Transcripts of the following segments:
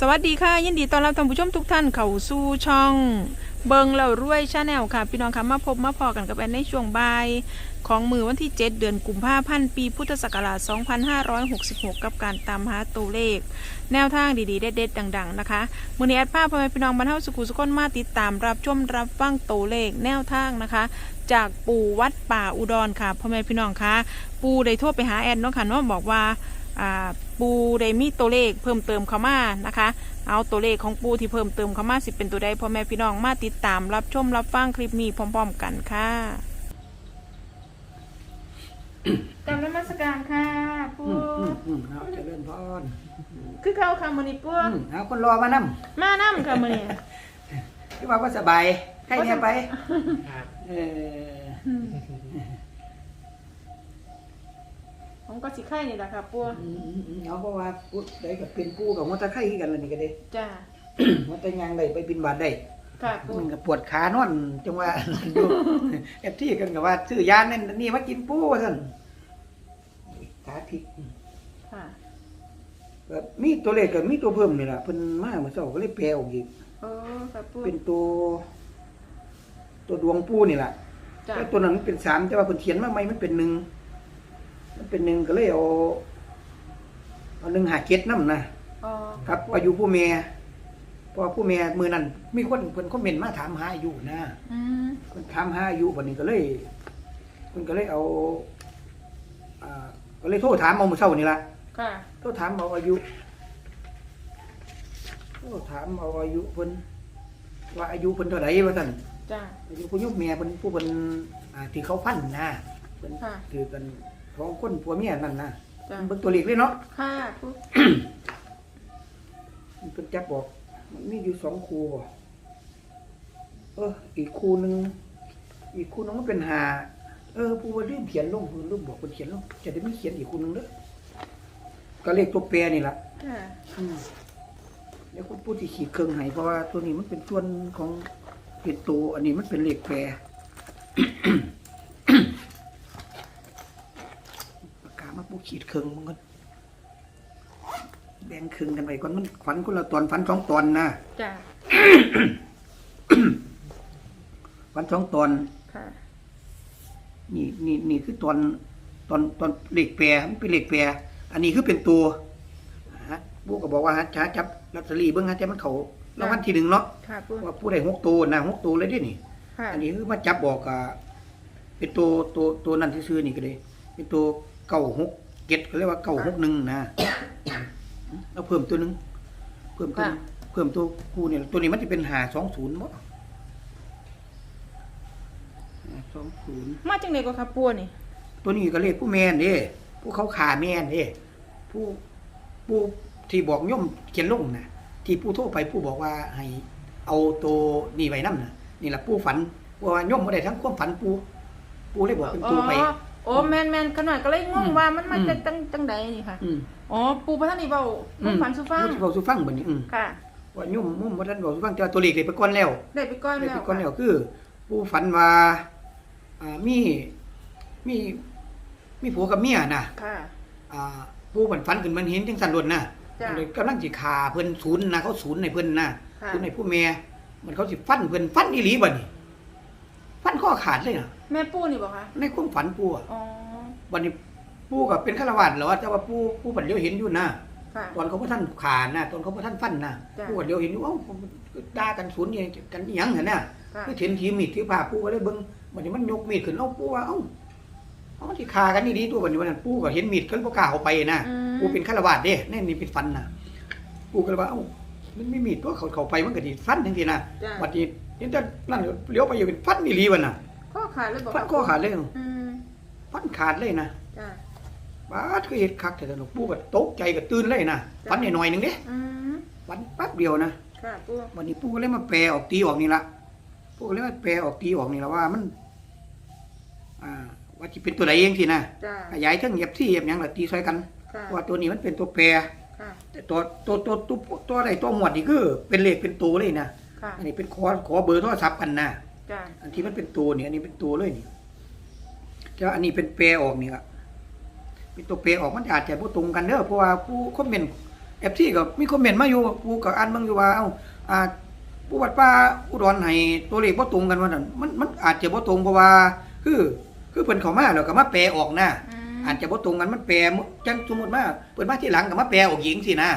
สวัสดีค่ะ ยินดีต้อนรับท่านผู้ชมทุกท่านเข้าสู่ช่องเบิงเรารวยชาแนลค่ะ พี่น้องคะมาพบมาพอกันกับแอนในช่วงบ่าย ของมือวันที่ 7 เดือนกุมภาพันธ์ปีพุทธศักราช 2566 กับการตามหาตัวเลข แนวทางดีๆ เด็ดๆดัง ๆ นะคะมือนี้แอดภาพพ่อแม่พี่น้องบรรเทาสุขุสุขนมาติดตามรับชมรับฟังตัวเลขแนวทางนะคะ จากปู่วัดป่าอุดรค่ะพ่อแม่พี่น้องคะปู่ได้โทรไปหาแอนเนาะค่ะเนาะบอกว่า ปูได้มีตัวเลขเพิ่มเติมเข้ามานะคะ เอาตัวเลขของปูที่เพิ่มเติมเข้ามาสิเป็นตัวใดพ่อแม่พี่น้องมาติดตามรับชมรับฟังคลิปนี้พร้อม ๆ กันค่ะกำลังมาสการค่ะปูอืมอืมอืมเอาเจริญพรคือเข้าค่ะมือนี้ปูอืมเอาคนรอมานำมานั่ค่ะมือนี้ที่ว่าว่าสบายใครเนี่ยไปเออ ผมก็สิไข่นี่แหละค่ะปูอืมอืมอืมเอาเพราะว่าพูดได้กับเป็นปูกับมอเตอร์ไซค์คือกันเลยนี่ก็ได้ จ้ามอเตอร์ยางได้ไปบินบาทได้ค่ะปูมันก็ปวดขานอนจังว่า อยู่เอฟที่กันกับว่าซื้อยานั่นนี่มากินปูสั่นขาพลิกค่ะ ก็มีตัวเลขก็มีตัวเพิ่มนี่ล่ะเพิ่นมาเมื่อเช้าก็เลยแปลออกอีก โอ้ค่ะปูเป็นตัว ตัวดวงปูนี่ล่ะจ้า แล้วตัวนั้นมันเป็นสามแต่ว่าเพิ่นเขียนมาใหม่มันเป็นหนึ่ง มันเป็นหนึ่งก็เลยเอาเอาหนึ่งหาเจ็ดน้ำนะอ๋อครับอายุผู้เมียเพราะว่าผู้เมียมือนั้นมีคนเพิ่นคอมเมนต์มาถามหาอายุนะอืมเพิ่นถามหาอายุบัดนี้ก็เลยเพิ่นก็เลยเอาอ่าก็เลยโทรถามเอามื้อเช้านี่ล่ะค่ะ โทรถามเอาอายุโทรถามเอาอายุเพิ่นว่าอายุเพิ่นเท่าไหร่ว่าซั่น จ้าอายุผู้ยุคเมียเพิ่นผู้เพิ่นอ่าที่เขาพันนะเพิ่นค่ะ ถือกัน สองคนผัวเมียนั่นนะจ้าเบิ่งตัวเลขเลยเนาะค่ะปูมันเพิ่นจับบอกมันมีอยู่สองคู่บ่เออ อีกคู่หนึงอีกคู่หนึงมันเป็นหาเออผู้ว่าลืมเขียนลงเพิ่นลืมบอกเพิ่นเขียนลงจะได้มีเขียนอีกคู่หนึงเด้อก็เลขตัวแปรนี่ล่ะ ค่ะอืมเดี๋ยวคุณพูดที่ขีดเครื่องให้เพราะว่าตัวนี้มันเป็นส่วนของเป็นตัวอันนี้มันเป็นเลขแปร ขีดเครื่องมันก็แบ่งครึ่งกันไปก่อนมันฝันคนละตอนฝันสองตอนนะจ้าฝันสองตอนค่ะ นี่นี่นี่คือตอนตอนตอนเลขแปรมันเป็นเลขแปรอันนี้คือเป็นตัวฮะบูก็บอกว่าฮะช้าจับลอตเตอรี่เบิ้งฮะจะมันเขารางวัลที่หนึ่งเนาะค่ะปูว่าผู้ใดหกตัวนะหกตัวเลยเดินี่ค่ะอันนี้คือมาจับบอกอะเป็นตัวตัวตัวนั้นที่ซื้อๆนี่ก็เลยเป็นตัวเก้าหก เก็ดก็เรียกว่าเก้าหกหนึ่งนะแล้วเพิ่มตัวหนึงเพิ่มตัวหนึ่งเพิ่มตัวคู่เนี่ยตัวนี้มันจะเป็นหาสองศูนย์มั้งสองศูนย์มาจังไหนก็ค่ะปูนี่ ตัวนี้ก็เรียกผู้แมนเด้ผู้เขาขาแมนเด้ผู้ผู้ที่บอกย่อมเขียนลงนะที่ผู้โทรไปผู้บอกว่าให้เอาตัวนี่ไว้นำนะนี่แหละผู้ฝันว่าย่อมบ่ได้ทั้งความฝันผู้ผู้เลยบอกเป็นตัวไปอ๋อ โอ้แมนแมนขนาดก็เลยงงอืมว่ามันมันอืมจะจังจังใดนี่ค่ะ อืมอ๋อ ปูพระท่านนี่เบาปูฝันสุฟังผู้ที่บอกสุฟังบัดนี้อืมค่ะ ว่าย่อมมุ่มบ่ทันบอกสุฟังแต่ว่าตัวเลขได้ไปก่อนแล้ว ได้ไปก้อนได้แล้วไปก่อนแล้วคือ ผู้ฝันว่าอ่ามีมีมีผัวกับเมียน่ะค่ะ อ่าผู้ฝันฝันขึ้นมันเห็นจังสันรถนะจ้ะ มันเลยกำลังสิขาเพิ่นศูนย์นะเขาศูนย์ในเพิ่นนะค่ะ ศูนย์ในผู้แม่มันเขาสิฟันเพิ่นฟันอีหลีบัดนี้ ฟันข้อขาดเลยนะแม่ปูนี่บอกคะในความฝันปู่อะอ๋อบัดนี้ปู่ก็เป็นฆราวาสแล้วแต่ว่าปู่ปู่บัดเดียวเห็นอยู่นะค่ะ ตอนเขาบ่ทันขาดนะตอนเขาบ่ทันฟันนะจ้ะ ปู่ก็เดียวเห็นอยู่เอ้าด่ากันศูนย์นี่กันอีหยังหั่นน่ะค่ะคือเห็นทีมีดถือผ้าปู่ก็เลยเบิ่งบัดนี้มันยกมีดขึ้นเอ้าปู่ว่าเอ้าเอามันสิฆ่ากันนี่ดีตัวบัดนี้วันนั้นปู่ก็เห็นมีดก็เลยบ่กล้าเอาไปนะ อืมกูเป็นฆราวาสเด้แน่นี่เป็นฟันนะกูก็เลยว่าเอ้า มันไม่มีตัวเขาเขาไปมันก็ดีฟันทั้งทีนะจ้ะ บัดนี้เห็นแต่นั่นเลี้ยวไปอยู่เป็นฟันนี่ลีวันน่ะข้อขาดเลยบอกฟันข้อขาดเลยอืมฟันขาดเลยนะจ้าบาดก็เห็ดคักแต่สนุกปูก็ตกใจก็ตื่นเลยนะจ้ะ ฟันหน่อยๆหนึงเด้อืมฟันแป๊บเดียวนะค่ะปูวันนี้ปูก็เลยมาแปลออกตีออกนี่ละปูก็เลยมาแปลออกตีออกนี่ละว่ามัน อ่า ว่าที่เป็นตัวไหนเองทีนะจ้าขยายเทั้งเหยียบที่เหยียบหยังละตีซอยกัน ค่ะว่าตัวนี้มันเป็นตัวแปร ค่ะ แต่ตัวตัวตัวตัวตัวอะไรตัวหมวดนี่คือเป็นเลขเป็นตัวเลยนะค่ะอันนี้เป็นขอขอเบอร์โทรศัพท์กันนะจ้าอันที่มันเป็นตัวเนี่ยอันนี้เป็นตัวเลยนี่แต่ว่าอันนี้เป็นแปรออกนี่ละเป็นตัวแปรออกมันอาจจะบ่ตรงกันเด้อเพราะว่าผู้คอมเมนต์ FC ก็มีคอมเมนต์มาอยู่ปูก็อ่านเบิ่งอยู่ว่าเอ้าอ่าผู้วัดป่าอุดรให้ตัวเลขบ่ตรงกันว่านั่นมันมันอาจจะบ่ตรงเพราะว่าคือคือเพิ่นเข้ามาแล้วก็มาแปลออกนะ อาจจะบ่ตรงกันมันแปลจังสมมุติว่าเปิดมาที่หลังก็มาแปลออกหญิงสินะ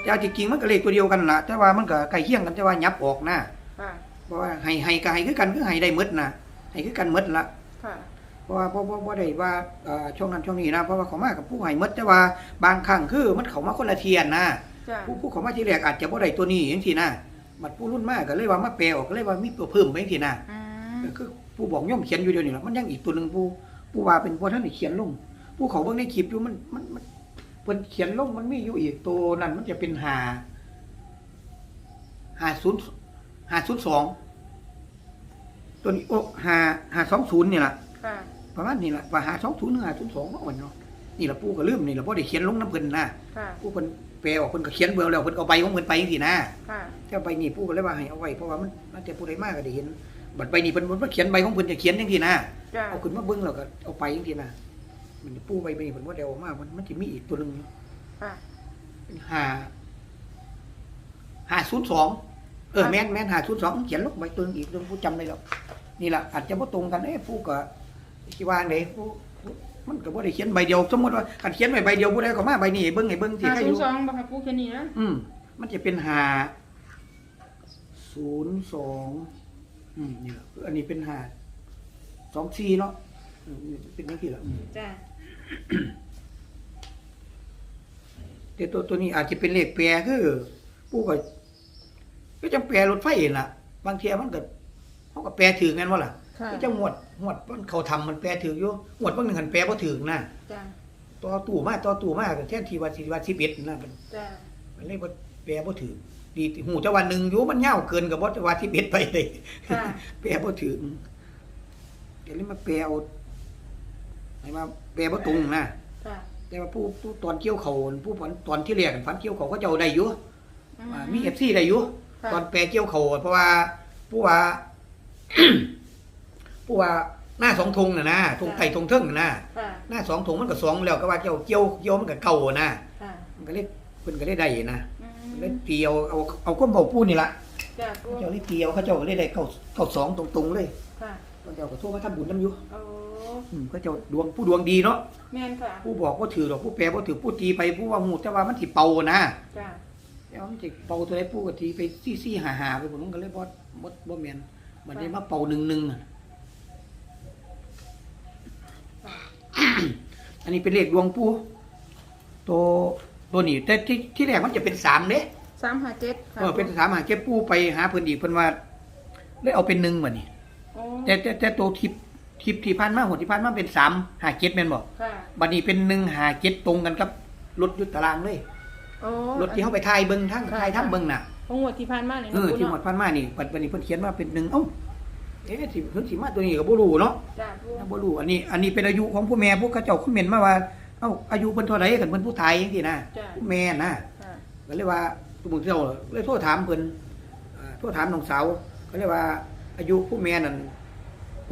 แต่เอาจริงๆมันก็เลขตัวเดียวกันล่ะ แต่ว่ามันก็ใกล้เคียงกันแต่ว่ายับออกนะค่ะเพราะว่าให้ให้ก็ให้คือกันคือให้ได้หมดนะให้คือกันหมดละค่ะเพราะว่าบ่บ่บ่ได้ว่าเอ่อช่วงนั้นช่วงนี้นะเพราะว่าเขามากับผู้ให้หมดแต่ว่าบางครั้งคือมันเข้ามาคนละเทียนนะจ้ะผู้ผู้เข้ามาที่แรกอาจจะบ่ได้ตัวนี้จังซี่นะบัดผู้รุ่นมากก็เลยว่ามาแปลออกก็เลยว่ามีตัวเพิ่มไปจังซี่นะอืมก็คือผู้บอกย่อมเขียนอยู่เดียวนี่แหละมันยังอีกตัวหนึงผู้ผู้ว่าเป็นผู้ท่านได้เขียนลง ผู้เขาเบิ่งในคลิปอยู่มันมันมันเพิ่นเขียนลงมันมีอยู่อีกตัวนั้นมันจะเป็นหาหาศูนย์หาศูนย์สองตัวนี้โอ้หาหาสองศูนย์นี่แหละค่ะประมาณนี้แหละว่าหาสองศูนย์หาศูนย์สองเนาะวันเนาะนี่แหละผู้ก็ลืมนี่แหละเพราะได้เขียนลงน้ำเพิ่นนะค่ะ ผู้เพิ่นแปลออกเพิ่นก็เขียนเบื่อแล้วเพิ่นเอาใบของเพิ่นไปจังซี่นะค่ะถ้าใบนี้ผู้ก็เลยว่าให้เอาไว้เพราะว่ามันมันจะผู้ใดมากก็ได้เห็นบัดใบนี้เพิ่นเพิ่นเขียนใบของเพิ่นจะเขียนจังซี่นะจ้ะเอาขึ้นมาเบิ่งแล้วก็เอาไปจังซี่นะ มันปูใบใบนี้เพิ่นว่าเดี๋ยวเอามามันมันสิมีอีกตัวหนึงค่ะเป็น5 502เออแม่นแม่น502เขียนลงใบตัวหนึงอีกตัวหนึ่งผู้จำได้แล้วนี่ล่ะอาจจะบ่ตรงกันเอ้ผู้ก็สิว่าจั่งใดผู้ผู้มันก็บ่ได้เขียนใบเดียวสมมุติว่าคันเขียนไว้ใบเดียวผู้ใดก็มาใบนี้ให้เบิ่งให้เบิ่งสิห้าใครศูอนยู่ย์สองบ่ค่ะปูแค่นี้นะอืมมันจะเป็นหาศูนย์สองอืมนี่แหละอันนี้เป็นหาสองสี่เนาะอืมนี่เป็นยังไงล่ะอืมจ้ะ แต่ตัวตัวนี้อาจจะเป็นเลขแปรคือผู้ก็ก็จังแปรรถไฟนั่นล่ะ บางเทีมันก็เขาก็แปรถือกันว่าล่ะค่ะก็จังหวดหวดมันเขาทำมันแปรถืออยู่หวดบางหนึ่งหันแปรบ่ถือนะจ้ะต่อตู้มาต่อตู้มาก็แทนที่ว่าสิว่า11นะมันจ้ะมันเลยบ่แปรบ่ถือดีหูจะวันหนึ่งอยู่มันยาวเกินกับบ่จะว่า11ไปเลยค่ะ แปลบ่ถึงเดี๋ยวนี้มาแปลเอา ให้มาแปลบ่ตรงนะค่ะแต่ว่าผู้ผู้ตอนเกี่ยวเขาผู้ฝันตอนที่แรกฝันเกี่ยวเขาก็เจ้าได้อยู่อือ่ามี FC ได้อยู่ค่ะตอนแปลเกี่ยวเขาเพราะว่าผู้ว่า ผู้ว่าหน้าสองธงน่ะนะธงไต่ธงเทิงน่ะนะค่ะหน้าสองธงมันก็สองแล้วก็ว่าเกี่ยวเกี่ยวเกี่ยวมันก็เก่านะค่ะมันก็เลยเพิ่นก็เลยได้นะอืเล่มนเตียวเอาเอาก้มเบาปูนี่ล่ะจ้ะปูเจ้าเลยเตียวเขาเจ้าก็เลยได้เก้าเก้าสองตรงๆเลยค่ะเขาเจ้าก็โทรมาทำบุญนํอยู่ โอ้ อืมเขาเจ้าดวงผู้ดวงดีเนาะแม่นค่ะผู้บอกว่าถือหรอกผู้แปลว่าถือผู้ตีไปผู้ว่าหูแต่ว่ามันสิเป่านะจ้ะแล้วมันสิเป่าตัวไหนผู้ก็ตีไปซี่ซี่หาหาไปผมมันก็เลยบ่บ่บ่แม่นมันได้มาเป่าหนึ่งหนึ่งอะอันนี้เป็นเลขดวงผู้ตัวตัวนี้แต่ที่ที่แรกมันจะเป็นสามเด้ สามห้าเจ็ดค่ะเออเป็นสามหาเก็บผู้ไปหาเพิ่นอีกเพิ่นว่าเลยเอาเป็นหนึ่งบัดนี้โอ้แต่แต่แต่ตัวทิ ปทิปที่พันมาหัวที่พันมาเป็นสามหาเจ็ดแม่นบ่ค่ะบัดนี้เป็นหนึ่งหาเจ็ดตรงกันกับรถอยุตตารางเลยโอ้รถที่เขาไปถ่ายเบิ้งทั้งค่ะถ่ายทั้งเบิ้งน่ะของงวดที่ผ่านมาเนี่ยเออที่หมดพันมานี่บัดบัดนี้เพิ่นเขียนว่าเป็นหนึ่งเอ้าเอ๊ะที่เพิ่นสิมาตัวนี้ก็บ่รู้เนาะจ้ะปูบ่รู้อันนี้ อันนี้เป็นอายุของผู้แม่ผู้เขาเจ้าคอมเมนต์มาว่าเอ้าอายุเพิ่นเท่าไหร่กันเพิ่นผู้ไทยจังซี่นะจ้ะผู้แม่น่ะค่ะก็เลยว่าตุมึงเจ้าเลยโทรถามเพิ่นเอ่อโทรถามน้องสาวก็เลยว่าอายุผู้แม่นั่น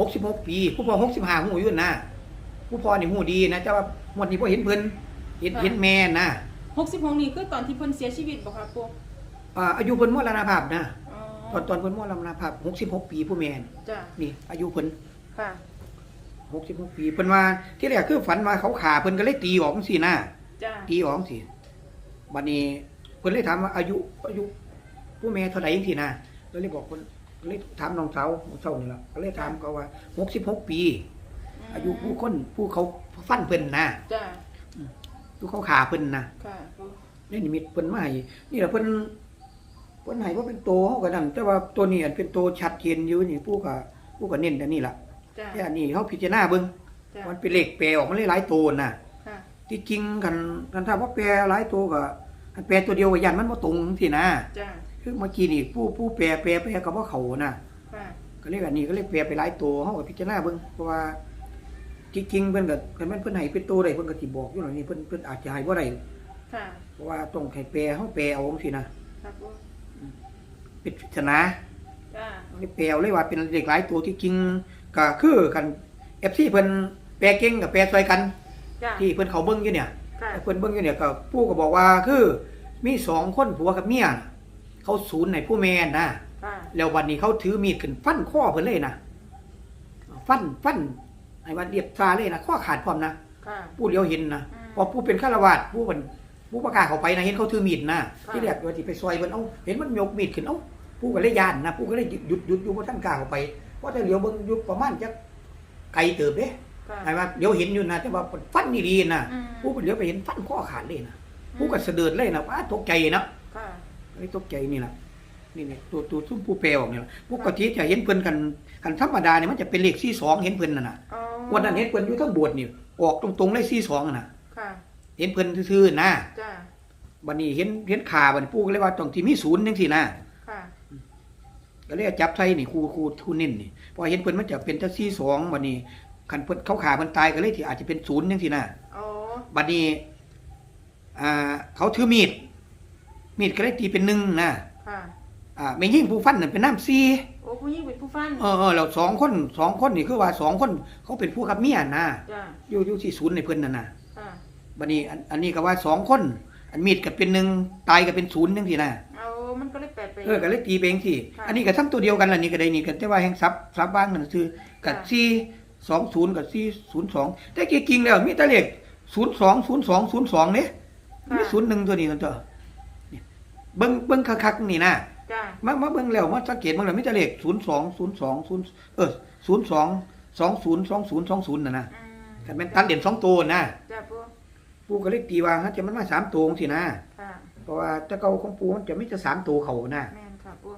66ปีผู้พ่อ65ฮู้อยู่นะผู้พ่อนี่ฮู้ดีนะแต่ว่าหมดนี้บ่เห็นเพิ่นเห็นเห็นแม่นะหกสิบหกนี่คือตอนที่เพิ่นเสียชีวิตบ่ครับปูอ่าอายุเพิ่นมรณภาพนะอ๋อตอนตอนเพิ่นมรณภาพ66ปีผู้แม่นจ้ะนี่ อายุเพิ่นค่ะ66ปีเพิ่นว่าที่แรกคือฝันว่าเขาขาเพิ่นก็เลยตีออกจังซี่นะจ้ะตีออกจังซี่บัดนี้เพิ่นเลยถามว่าอายุอายุผู้แม่เท่าไหร่จังซี่นะก็เลยบอกเพิ่นก็ เลยถามน้องสาวน้องสาวนี่ล่ะก็เลยถามเขาว่า66ปี อายุผู้คนผู้เขาฟันเพิ่นนะจ้ะผู้เขาขาเพิ่นนะค่ะปูนี่นิมิตเพิ่นมาให้นี่แหละเพิ่นเพิ่นให้ว่าเป็นโตเฮาก็นั่นแต่ว่าตัวนี้อันเป็นโตชัดเจนอยู่นี่ผู้ก็ผู้ก็เน้นอันนี้ล่ะจ้ะแต่อันนี้เฮาพิจารณาเบิ่งจ้ะมันเป็นเลขแปลออกมาหลายๆตัวน่ะ ค่ะที่จริงกันกันถ้าว่าแปลหลายตัวก็อันแปลตัวเดียวก็ยันมันบ่ตรงสินะ จ้ะ คือเมื่อกี้นี่ผู้ผู้แปลแปลแปลก็บ่เข้านะค่ะก็เลยอันนี้ก็เลยแปลไปหลายตัวเฮาก็พิจารณาเบิ่งเพราะว่าจริงๆเพิ่นก็คันมันเพิ่นให้เป็นตัวได้เพิ่นก็สิบอกอยู่แล้วนี่เพิ่นเพิ่นอาจจะให้บ่ได้ค่ะเพราะว่าต้องให้แปลเฮาแปลเอาจังซี่นะครับปูเป็นพิจารณาจ้ะไม่แปลเลยว่าเป็นเด็กหลายตัวที่จริงก็คือกันเอฟซีเพิ่นแปลเก่งกับแปลซอยกัน จ้ะที่เพิ่นเขาเบิ่งอยู่เนี่ยค่ะเพิ่นเบิ่งอยู่เนี่ยก็ผู้ก็บอกว่าคือมีสองคนผัวกับเมียน่ะ เขาศูนย์ในผู้แม่นนะค่ะแล้ววันนี้เขาถือมีดขึ้นฟันข้อเพิ่นเลยนะฟันฟันไอ้ว่าเรียบตาเลยนะข้อขาดพร้อมนะค่ะ ผู้เดียวเห็นนะอืม พอผู้เป็นฆราวาสถ์ผู้เป็นผู้ประกาศเขาไปนะเห็นเขาถือมีดนะค่ะที่แรกว่าที่ไปซอยเพิ่นเอ้าเห็นมันยกมีดขึ้นเอ้าผู้ก็เลยย่านนะผู้ก็เลยหยุดหยุดหยุดอยู่บ่ทันกล้าเข้าไปเพราะแต่เหลียวเบิ่งอยู่ประมาณจักไกลเติบเด้ ค่ะไอ้ว่าเดี๋ยวเห็นอยู่นะแต่ว่าฟันนี่ดีนะอืมผู้ก็เดี๋ยวไปเห็นฟันข้อขาดเลยนะผู้ก็เสะเดิดเลยนะว่าตกใจนะค่ะ ไม่ตกใจนี่แหละนี่นี่ตัวตัวซุ้มผู้แปลออกเนี่ยปกติจะเห็นเพิ่นกันกันธรรมดาเนี่ยมันจะเป็นเลขสี่สองเห็นเพิ่นน่ะนะอ๋อวันนั้นเห็นเพิ่นอยู่ทั้งโบสถ์นี่ออกตรงๆเลยสี่สองน่ะค่ะเห็นเพิ่นซื่อๆนะจ้าบัดนี้เห็นเห็นขาบัดนปู่ก็เลยว่าต้องที่มีศูนย์จังซี่นะค่ะก็เลยจับใส่นี่ครูครูทูนิ่นนี่พอเห็นเพิ่นมันจะเป็นแต่สี่สองบัดนี้คันเพิ่นเขาขาเพิ่นตายก็เลยที่อาจจะเป็นศูนย์จังซี่นะอ๋อบัดนี้อ่าเขาถือมีด มีดก็เลยตีเป็นหนึ่งนะค่ะ อ่าแม่ยิ่งผู้ฟันนั่นเป็นน้ำซีโอ้ผู้หญิงเป็นผู้ฟันเออเออแล้วสองคนสองคนนี่คือว่าสองคน เขาเป็นผู้กับเมียนะจ้าอยู่อยู่ที่ศูนย์ในเพิ่นนั่นน่ะค่ะ บัดนี้อันอันนี้ก็ว่าสองคน อันมีดก็เป็นหนึ่งตายก็เป็นศูนย์จังซี่นะเอามันก็เลยแปลไป เออก็เลยตีไปจังซี่ ค่ะอันนี้ก็ทำตัวเดียวกันล่ะนี่ก็ได้นี่ก็แต่ว่าแห่งซับซับบ้างนั่นคือกับค่ะสี่สองศูนย์กับสี่ศูนย์สองแต่จริงๆแล้วมีแต่เลขศูนย์สองศูนย์สองศูนย์สองเนี่ยมีศูนย์หนึ่งตัวนี้ตัวตัว เนี่ยเบิ้งเบิ้งคักๆนี่นะจ้ามามาเบิ่งแล้วมาสังเกตเบิ่งแล้วมีแต่เลขศูนย์สองศูนย์สองศูนย์เออศูนย์สองสองศูนย์สองศูนย์สองศูนย์น่ะนะอืมแต่เป็นตัดเด่นสองตัวนะจ้าปูปูก็เลยตีว่าฮะจะมันมาสามตัวสินะ ค่ะเพราะว่าถ้าเก่าของปูมันจะมีแต่สามตัวเขานะแม่นค่ะปู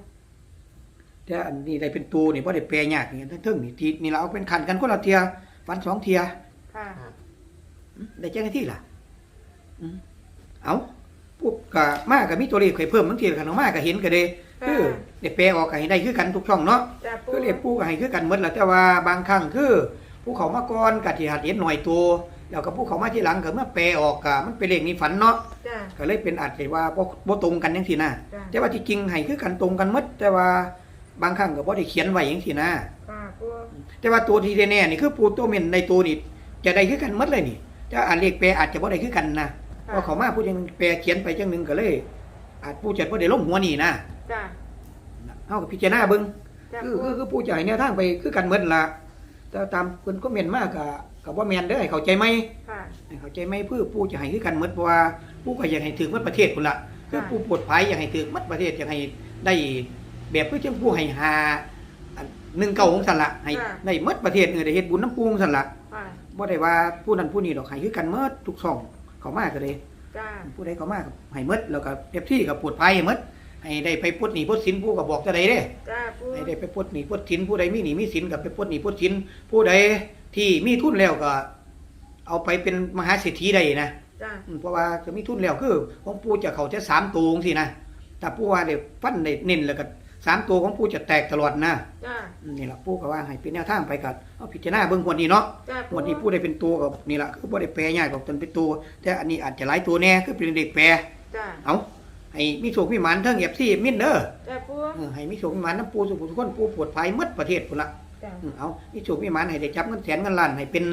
แต่อันนี้ได้เป็นตัวนี่บ่ได้แปลยากนี่ทั้งๆนี่ทีนี่เราเอาเป็นขันกันคนละเทียฟันสองเทียค่ะอืมได้แจ้งหน้าที่ล่ะอืมเอาปุ๊บ ก็มาก็มีตัวเลขให้เพิ่มบางทีคันเอามาก็เห็นก็ได้คือได้แปลออกก็ให้ได้คือกันทุกช่องเนาะจ้าปูคือเรียกปูก็ให้คือกันหมดแหละแต่ว่าบางครั้งคือผู้เขามาก่อนก็ที่หัดเห็นหน่อยตัวแล้วก็ผู้เขามาที่หลังก็เมื่อแปลออกก็มันเป็นเลขนี้ฝันเนาะจ้าก็เลยเป็นอาจจะว่าบ่บ่ตรงกันจังซี่นะจ้าแต่ว่าที่จริงให้คือกันตรงกันหมดแต่ว่าบางครั้งก็บ่ได้เขียนไว้จังซี่นะค่ะปูแต่ว่าตัวที่แน่ๆนี่คือปูตัวเม่นในตัวนี่จะได้คือกันหมดเลยนี่แต่อันเลขแปลอาจจะบ่ได้คือกันนะ เพราะเขามาพูดจังแปลเขียนไปจังหนึงก็เลย อาจผู้จัดบ่ได้ลงหัวนี่นะจ้าเฮาก็พิจารณาเบิ่งจ้าคือปูคือคือผู้จ่ายแนวทางไปคือกันหมดล่ะแต่ตามเพิ่นก็เม่นมากก็ก็บ่แม่นเด้อให้เข้าใจไหมค่ะให้เข้าใจไหมเพื่อผู้จะให้คือกันหมดเพราะว่าผู้ก็อยากให้ถึงหมดประเทศพุ่นล่ะคือค่ะผู้ปลดภัยอยากให้ถึงหมดประเทศอยากให้ได้แบบคือจังผู้ให้หาอันหนึ่งเก่าของสั่นละให้ได้หมดประเทศเออได้เฮ็ดบุญน้ำปูของสั่นละค่ะบ่ได้ว่าผู้นั้นผู้นี้ดอกให้คือกันหมดทุกช่อง เขามาก็เลยจ้าผู้ใดเขามาก็ให้หมดแล้วก็เอฟซีก็ปลดภัยให้หมดให้ได้ไปปลดหนี้ปลดสินผู้ก็บอกจะได้เด้จ้าปูให้ได้ไปปลดหนี้ปลดสินผู้ใดมีหนี้มีสินก็ไปปลดหนี้ปลดสินผู้ใดที่มีทุนแล้วก็ เอาไปเป็นมหาเศรษฐีได้นะจ้าอืมเพราะว่าจะมีทุนแล้วคือของปู่จะเขาจะสามตัวสินะแต่ปู่ว่าเดี๋ยวฟันได้เน้นแล้วก็ สามตัวของปู่จะแตกตลอดนะจ้าอืมนี่แหละปู่ก็ว่าให้เป็นแนวทางไปกันเอาพิจารณาเบิ่งวันนี้เนาะจ้าปูวันนี้ปู่ได้เป็นตัวกับนี่แหละคือบ่ได้แปลง่ายกับตนเป็นตัว แต่อันนี้อาจจะหลายตัวแน่คือเป็นเด็กแปลจ้าเอาให้มีโชคมีหมานเทั้งเอฟซีมินเด้อจ้าปูเออให้มีโชคมีหมานน้ำปู่สุขทุกคนปู่ปวดภัยหมดประเทศพุ่นละจ้าอืมเอามีโชคมีหมานให้ได้จับเงินแสนเงินล้านให้เป็น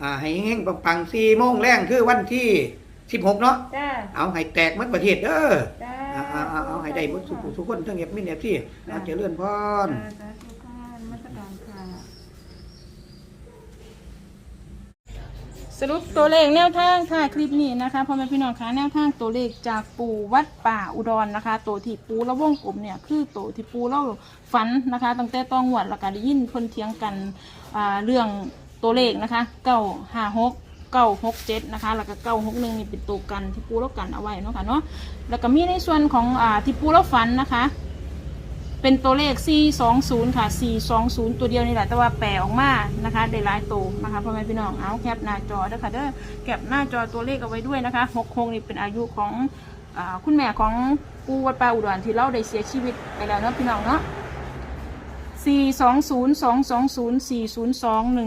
อ่าให้เฮงๆปังๆ4โมงแรงคือวันที่16เนาะจ้าเอาให้แตกหมัดประเทศเด้อจ้า เอาเอาเอาเอาให้ได้หมดสุขทุกคนทั้งเอฟมินเอฟซีเอาเจริญพร สาธุค่ะนมัสการค่ะ สรุปตัวเลขแนวทางค่ะคลิปนี้นะคะพ่อแม่พี่น้องคะแนวทางตัวเลขจากปู่วัดป่าอุดรนะคะ ตัวที่ปูและวงกลมเนี่ยคือตัวที่ปูเล่าฝันนะคะตั้งแต่ต้องหวดแล้วก็ได้ยินคนเถียงกันอ่าเรื่องตัวเลขนะคะเก้าห้าหก เก้าหกเจ็ดนะคะ แล้วก็เก้าหกหนึ่งนี่เป็นตัวกันที่ปูเล่ากันเอาไว้เนาะค่ะเนาะ แล้วก็มีในส่วนของอ่าที่ปูเล่าฝันนะคะ เป็นตัวเลข 420 ค่ะ 420 ตัวเดียวนี่แหละ แต่ว่าแปลออกมานะคะ ได้หลายตัวนะคะพ่อแม่พี่น้อง เอาแคปหน้าจอเด้อค่ะเด้อ แคปหน้าจอตัวเลขเอาไว้ด้วยนะคะ6คงนี่เป็นอายุของอาคุณแม่ของปูวัดป่าอุดรที่เราได้เสียชีวิตไปแล้วเนาะพี่น้องเนาะ 420 220 402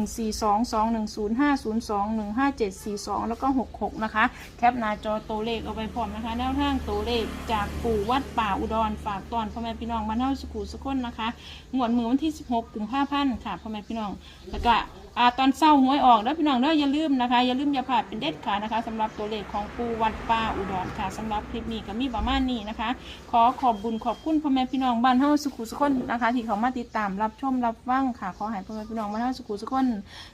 142 210 502 15742แล้วก็66นะคะ แคปหน้าจอตัวเลขเอาไปพร้อมนะคะ แนวทางตัวเลขจากปู่วัดป่าอุดรฝากตอนพ่อแม่พี่น้องบ้านเฮาสุขุสุขนนะคะงวดมือวันที่16กุมภาพันธ์ค่ะพ่อแม่พี่น้องแล้วก็ อ่าตอนเศร้าหวยออกแล้วพี่น้องเด้ออย่าลืมนะคะ อย่าลืมอย่าพลาดเป็นเด็ดขาดนะคะสำหรับตัวเลขของปูวัดป่าอุดรค่ะสำหรับคลิปนี้ก็มีประมาณนี้นะคะ ขอขอบบุญขอบคุณพ่อแม่พี่น้องบ้านเฮาสุขุสุขคนนะคะ ที่เขามาติดตามรับชมรับฟังค่ะขอให้พ่อแม่พี่น้องบ้านเฮาสุขุสุขคน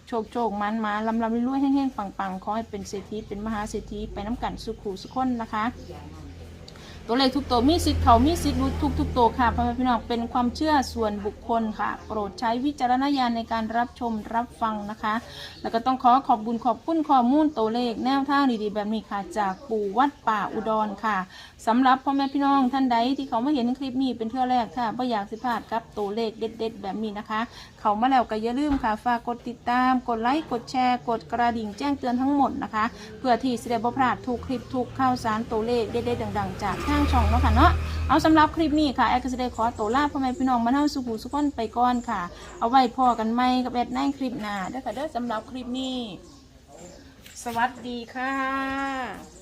โชคโชคมันมาลำลำรวยๆแห้งๆปังๆขอให้เป็นเศรษฐีเป็นมหาเศรษฐีไปน้ำกันสุขุสุขคนนะคะ ตัวเลขทุกตัวมีสิทธิ์เขามีสิทธิ์รู้ทุกทุกตัวค่ะพ่อแม่พี่น้องเป็นความเชื่อส่วนบุคคลค่ะ โปรดใช้วิจารณญาณในการรับชมรับฟังนะคะ แล้วก็ต้องขอขอบบุญขอบคุณข้อมูลตัวเลขแนวทางดีๆแบบนี้ค่ะ จากปู่วัดป่าอุดรค่ะสำหรับพ่อแม่พี่น้องท่านใดที่เขามาเห็นคลิปนี้เป็นเทื่อแรกค่ะไม่อยากสิพลาดกับตัวเลขเด็ด ๆ แบบนี้นะคะ เขามาแล้วก็อย่าลืมค่ะฝากกดติดตาม กดไลค์กดแชร์กดกระดิ่งแจ้งเตือนทั้งหมดนะคะ เพื่อที่จะได้บ่พลาดทุกคลิปทุกข่าวสารตัวเลขเด็ดๆดัง ๆ จากทางช่องเนาะค่ะเนาะเอาสำหรับคลิปนี้ค่ะแอดก็จะได้ขอตัวลาพ่อแม่พี่น้องมาเท่าสุขูสุขคนไปก่อนค่ะ เอาไว้พอกันไหมกับแอดในคลิปหน้าเด้อค่ะเด้อสำหรับคลิปนี้ สวัสดีค่ะ